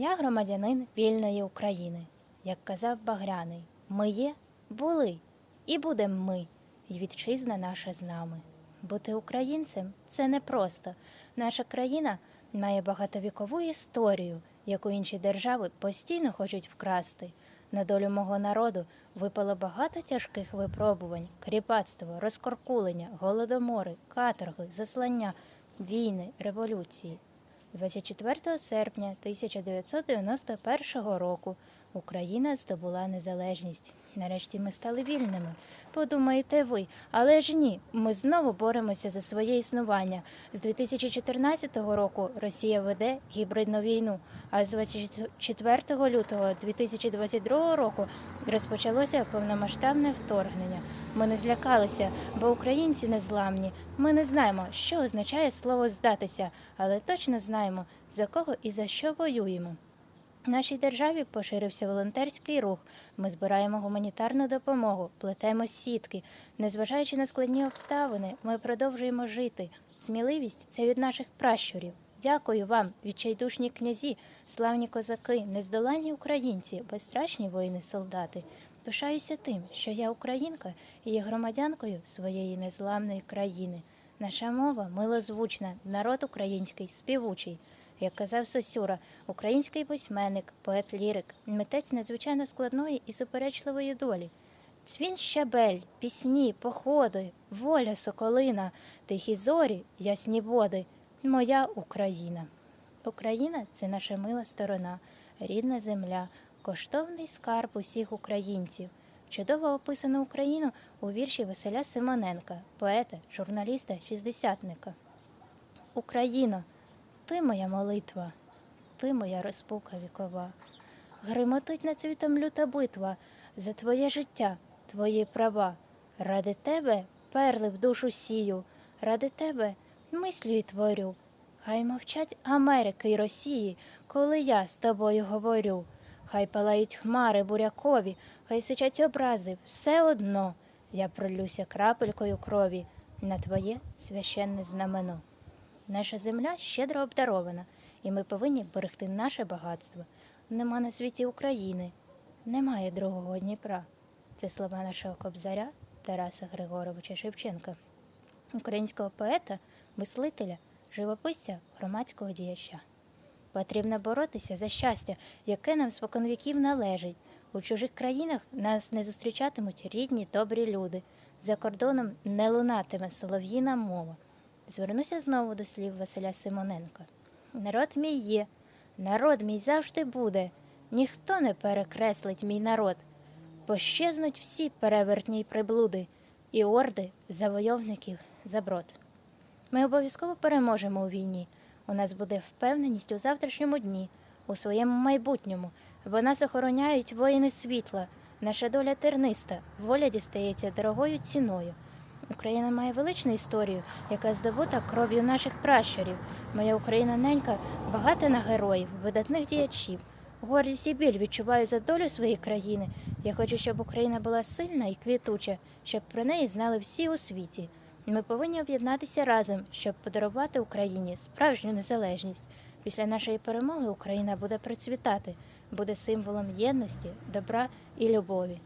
Я громадянин вільної України, як казав Багряний. Ми є, були і будем ми, і вітчизна наша з нами. Бути українцем це непросто. Наша країна має багатовікову історію, яку інші держави постійно хочуть вкрасти. На долю мого народу випало багато тяжких випробувань: кріпацтво, розкоркулення, голодомори, каторги, заслання, війни, революції. 24 серпня 1991 року Україна здобула незалежність. Нарешті ми стали вільними. Подумаєте ви, але ж ні, ми знову боремося за своє існування. З 2014 року Росія веде гібридну війну, а з 24 лютого 2022 року розпочалося повномасштабне вторгнення. Ми не злякалися, бо українці незламні. Ми не знаємо, що означає слово здатися, але точно знаємо, за кого і за що воюємо. В нашій державі поширився волонтерський рух. Ми збираємо гуманітарну допомогу, плетемо сітки. Незважаючи на складні обставини, ми продовжуємо жити. Сміливість це від наших пращурів. Дякую вам, відчайдушні князі, славні козаки, нездоланні українці, безстрашні воїни-солдати. Пишаюся тим, що я українка і є громадянкою своєї незламної країни. Наша мова милозвучна, народ український співучий. Як казав Сосюра, український письменник, поет-лірик, митець надзвичайно складної і суперечливої долі. Цвін щабель, пісні, походи, воля соколина, тихі зорі, ясні води, моя Україна. Україна це наша мила сторона, рідна земля, коштовний скарб усіх українців. Чудово описано Україну у вірші Василя Симоненка, поета, журналіста, шістдесятника. Україно, ти моя молитва, ти моя розпука вікова. Гримотить над світом люта битва за твоє життя, твої права. Ради тебе перли в душу сію, ради тебе мислю і творю. Хай мовчать Америки й Росії, коли я з тобою говорю. Хай палають хмари бурякові, хай сичать образи, все одно я пролюся крапелькою крові на твоє священне знамено. Наша земля щедро обдарована, і ми повинні берегти наше багатство. Нема на світі України, немає другого Дніпра. Це слова нашого кобзаря Тараса Григоровича Шевченка, українського поета, мислителя, живописця, громадського діяча. Потрібно боротися за щастя, яке нам споконвіків належить. У чужих країнах нас не зустрічатимуть рідні, добрі люди. За кордоном не лунатиме солов'їна мова. Звернуся знову до слів Василя Симоненка. Народ мій є, народ мій завжди буде, ніхто не перекреслить мій народ. Пощезнуть всі перевертні приблуди, і орди завойовників заброд. Ми обов'язково переможемо у війні. У нас буде впевненість у завтрашньому дні, у своєму майбутньому, бо нас охороняють воїни світла. Наша доля терниста, воля дістається дорогою ціною. Україна має величну історію, яка здобута кров'ю наших пращурів. Моя Україна ненька багата на героїв, видатних діячів. Гордість і біль відчуваю за долю своєї країни. Я хочу, щоб Україна була сильна і квітуча, щоб про неї знали всі у світі. Ми повинні об'єднатися разом, щоб подарувати Україні справжню незалежність. Після нашої перемоги Україна буде процвітати, буде символом єдності, добра і любові.